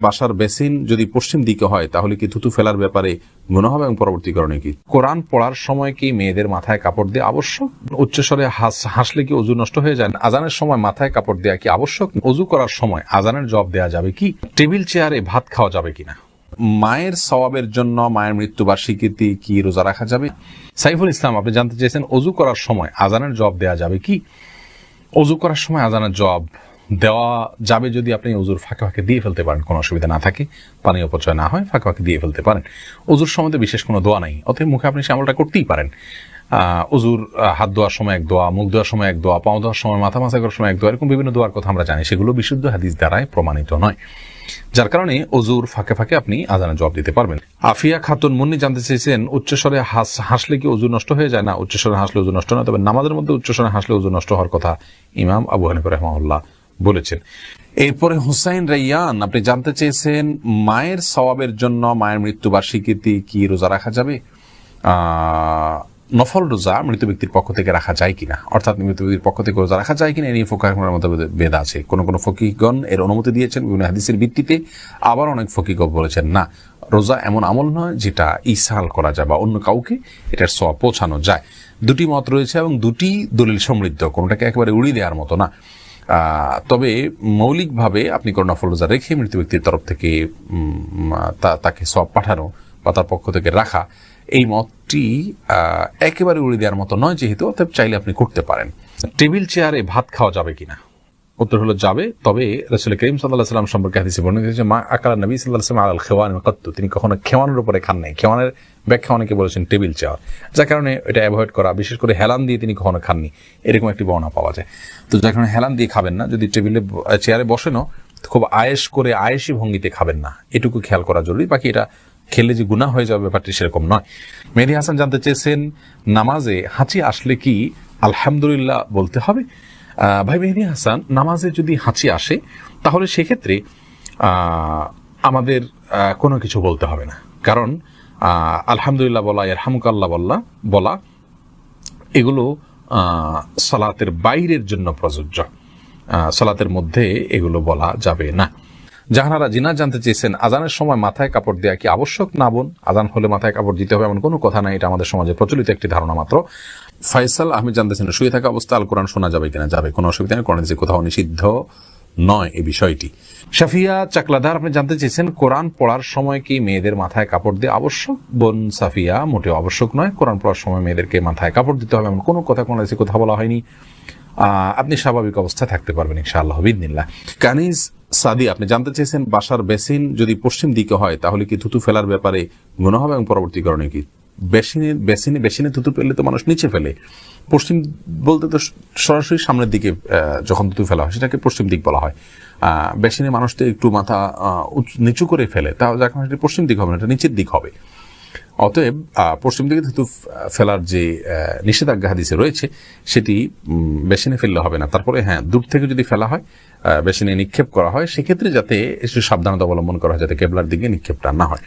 বাসার বেসিন যদি পশ্চিম দিকে হয়, তাহলে কি থুতু ফেলার ব্যাপারে গুণ হবে এবং পরবর্তী কারণে কি? কোরআন পড়ার সময় কি মেয়েদের মাথায় কাপড় দেওয়া আবশ্যক? উচ্চস্বরে হাস- হাসলে কি অজু নষ্ট হয়ে যায়? আজানের সময় মাথায় কাপড় দেওয়া কি আবশ্যক? অজু করার সময় আজানের জবাব দেওয়া যাবে কি? টেবিল চেয়ারে ভাত খাওয়া যাবে কিনা? মায়ের সওয়াবের জন্য মায়ের মৃত্যু মৃত্যুবার্ষিকীতে কি রোজা রাখা যাবে? সাইফুল ইসলাম, আপনি জানতে চেয়েছেন অজু করার সময় আজানের জবাব দেওয়া যাবে কি? অজু করার সময় আজানের জবাব দেওয়া যাবে যদি আপনি অজুর ফাঁকে ফাঁকে দিয়ে ফেলতে পারেন, কোনো অসুবিধা না থাকে পানি অপচয় না হয়, ফাঁকে ফাঁকে দিয়ে ফেলতে পারেন। অজুর সময় বিশেষ কোনো দোয়া নাই, অতএব মুখে আপনি শ্যামলটা করতেই পারেন। অজুর হাত ধোয়ার সময় এক দোয়া, মুখ ধোয়ার সময় এক দোয়া, পাও ধোয়ার সময়, মাথা মাথা করার সময় এক দোয়া, এরকম বিভিন্ন দোয়ার কথা আমরা জানি, সেগুলো বিশুদ্ধ হাদিস দ্বারাই প্রমাণিত নয়। যার কারণে অজুর ফাঁকে ফাঁকে আপনি আজানের জবাব দিতে পারবেন। আফিয়া খাতুন মুন্নি জানতে চেয়েছেন, উচ্চস্বরে হাস, হাসলে কি অজু নষ্ট হয়ে যায়? না, উচ্চস্বরে হাসলে অজু নষ্ট নয়, তবে নামাজের মধ্যে উচ্চস্বরে হাসলে অজু নষ্ট হওয়ার কথা ইমাম আবু হানিফ রহমাউল্লাহ বলেছেন। এরপরে হুসাইন রাইয়ান, আপনি জানতে চেয়েছেন মায়ের সওয়াবের জন্য মায়ের মৃত্যু মৃত্যুবার্ষিকীতে কি রোজা রাখা যাবে? নফল রোজা মৃত ব্যক্তির পক্ষ থেকে রাখা যায় কিনা? অর্থাৎ মৃত ব্যক্তির পক্ষ থেকে রোজা রাখা যায় কিনা? এ নিয়ে ফোকার মধ্যে বেদ আছে। কোন কোন ফকিগণ এর অনুমতি দিয়েছেন, বিভিন্ন হাদিসের ভিত্তিতে। আবার অনেক ফকিগণ বলেছেন, না, রোজা এমন আমল নয় যেটা ইসাল করা যায় বা অন্য কাউকে এটার সব পৌঁছানো যায়। দুটি মত রয়েছে এবং দুটি দলিল সমৃদ্ধ। কোনটাকে একেবারে উড়িয়ে দেওয়ার মতো না। তবে মৌলিকভাবে আপনি কোনো নফল রোজা রেখে মৃত ব্যক্তির তরফ থেকে তাকে সব পাঠানো বা তার পক্ষ থেকে রাখা, এই মতটি একেবারে উড়ে দেওয়ার মতো নয়, যেহেতু অতএব চাইলে আপনি করতে পারেন। টেবিল চেয়ারে ভাত খাওয়া যাবে কিনা? উত্তর হলো যাবে। তবে রসুল করিম সাল্লাহ সাল্লাম সম্পর্কে হাদিসে বর্ণিত হয়েছে মা আকার নবী সাল্লাহ সাল্লাম আল খেওয়ান কত্তু। তিনি কখনো খেওয়ানোর উপরে খান নাই। খেওয়ানের ব্যাখ্যা অনেকে বলেছেন টেবিল চেয়ার। যার কারণে এটা অ্যাভয়েড করা, বিশেষ করে হেলান দিয়ে তিনি কখনো খাননি। এরকম একটি বর্ণনা পাওয়া যায়। তো যার কারণে হেলান দিয়ে খাবেন না। যদি টেবিলে, চেয়ারে বসেনও, খুব আয়েস করে আয়েসি ভঙ্গিতে খাবেন না। এটুকু খেয়াল করা জরুরি। বাকি এটা খেলে যে গুণা হয়ে যাবে ব্যাপারটি সেরকম নয়। মেহেদি হাসান জানতে চেয়েছেন, নামাজে হাঁচি আসলে কি আলহামদুলিল্লাহ বলতে হবে? ভাই বেহিনী হাসান, নামাজে যদি হাঁচি আসে, তাহলে সেক্ষেত্রে আমাদের কোনো কিছু বলতে হবে না। কারণ আলহামদুলিল্লাহ বলা এরহামুকাল্লাহ বল্লা বলা, এগুলো সালাতের বাইরের জন্য প্রযোজ্য। সালাতের মধ্যে এগুলো বলা যাবে না। যাহারা জিনা জানতে চেয়েছেন, আজানের সময় মাথায় কাপড় দেওয়া কি আবশ্যক? না বোন, আজান হলে মাথায় কাপড় দিতে হবে এমন কোনো কথা নাই, এটা আমাদের সমাজে প্রচলিত একটি ধারণা মাত্র। ফয়সাল আহমেদ জানতেছেন শুয়ে থাকা অবস্থা আল কোরআন শোনা যাবে কিনা? যাবে, কোনো অসুবিধা নেই, কোরআন যে কোথাও নিষিদ্ধ নয় এই বিষয়টি। সাফিয়া চাকলাদার, আপনি জানতে চেয়েছেন, কোরআন পড়ার সময় কি মেয়েদের মাথায় কাপড় দেওয়া আবশ্যক? বোন সাফিয়া, মোটেও আবশ্যক নয়, কোরআন পড়ার সময় মেয়েদেরকে মাথায় কাপড় দিতে হবে এমন কোনো কথা কোনো কথা বলা হয়নি। আপনি স্বাভাবিক অবস্থায় থাকতে পারবেন ইনশাআল্লাহ বিদিনিল্লাহ কানিজ সাদি, আপনি জানতে চেয়েছেন বাসার বেসিন যদি পশ্চিম দিকে হয়, তাহলে কি থুতু ফেলার ব্যাপারে গুণ হবে এবং পরবর্তী কারণে কি? বেসিনে বেসিনে বেসিনে থুতু ফেললে তো মানুষ নিচে ফেলে। পশ্চিম বলতে তো সরাসরি সামনের দিকে যখন থুতু ফেলা হয়, সেটাকে পশ্চিম দিক বলা হয়। বেসিনে মানুষ তো একটু মাথা নিচু করে ফেলে তাহলে কারণে পশ্চিম দিক হবে না, এটা নিচের দিক হবে। অতএব পশ্চিম দিকে থুতু ফেলার যে নিষেধাজ্ঞা হাদিসে রয়েছে, সেটি বেসিনে ফেললে হবে না। তারপরে হ্যাঁ দূর থেকে যদি ফেলা হয় বেসিনে নিক্ষেপ করা হয়, সেক্ষেত্রে যাতে একটু সাবধানতা অবলম্বন করা হয়, যাতে কেবলার দিকে নিক্ষেপটা না হয়।